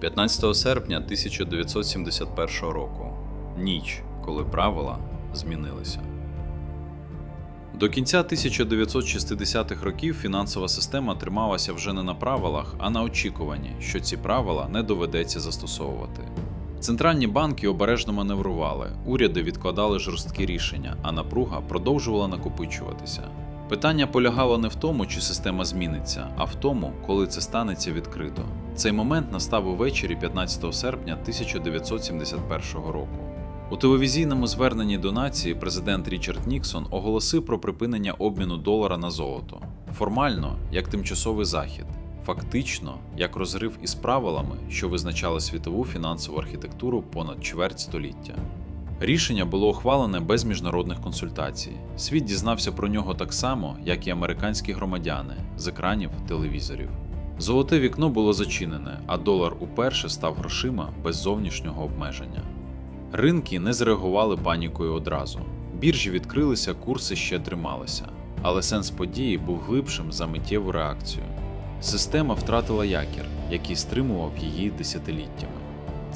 15 серпня 1971 року. Ніч, коли правила змінилися. До кінця 1960-х років фінансова система трималася вже не на правилах, а на очікуванні, що ці правила не доведеться застосовувати. Центральні банки обережно маневрували, уряди відкладали жорсткі рішення, а напруга продовжувала накопичуватися. Питання полягало не в тому, чи система зміниться, а в тому, коли це станеться відкрито. Цей момент настав увечері 15 серпня 1971 року. У телевізійному зверненні до нації президент Річард Ніксон оголосив про припинення обміну долара на золото. Формально, як тимчасовий захід, фактично, як розрив із правилами, що визначали світову фінансову архітектуру понад чверть століття. Рішення було ухвалене без міжнародних консультацій. Світ дізнався про нього так само, як і американські громадяни з екранів телевізорів. Золоте вікно було зачинене, а долар уперше став грошима без зовнішнього обмеження. Ринки не зреагували панікою одразу. Біржі відкрилися, курси ще трималися. Але сенс події був глибшим за миттєву реакцію. Система втратила якір, який стримував її десятиліттями.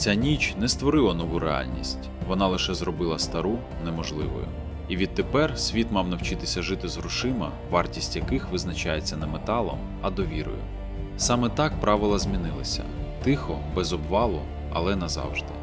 Ця ніч не створила нову реальність, вона лише зробила стару неможливою. І відтепер світ мав навчитися жити з грошима, вартість яких визначається не металом, а довірою. Саме так правила змінилися тихо, без обвалу, але назавжди.